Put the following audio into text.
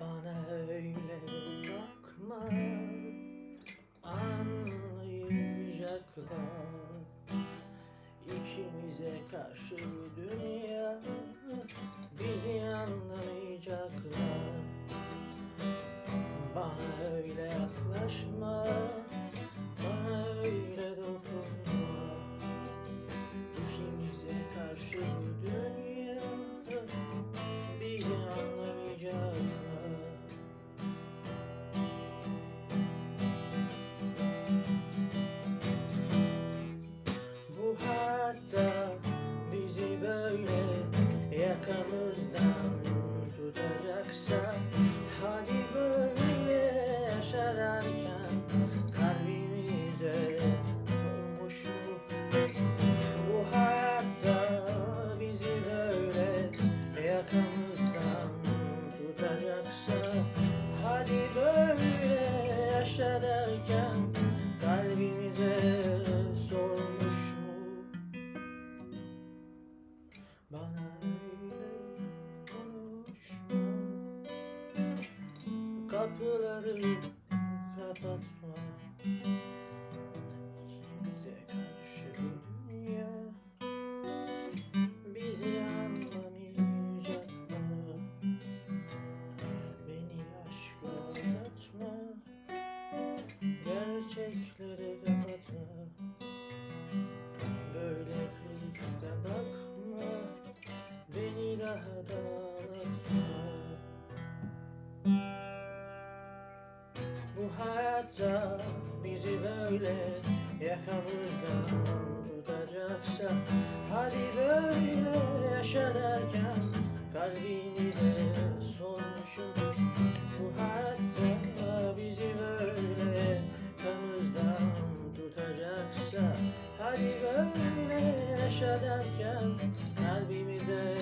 Bana öyle bakma. Anlayacaklar. İkimize karşı dünya Bana öyle konuşma. Kapıları kapatma Bu hayatta bizi böyle yakamızdan tutacaksa Hadi böyle yaşa derken kalbinize sormuşum. Bu hayatta bizi böyle yakamızdan tutacaksa Hadi böyle yaşa derken kalbimize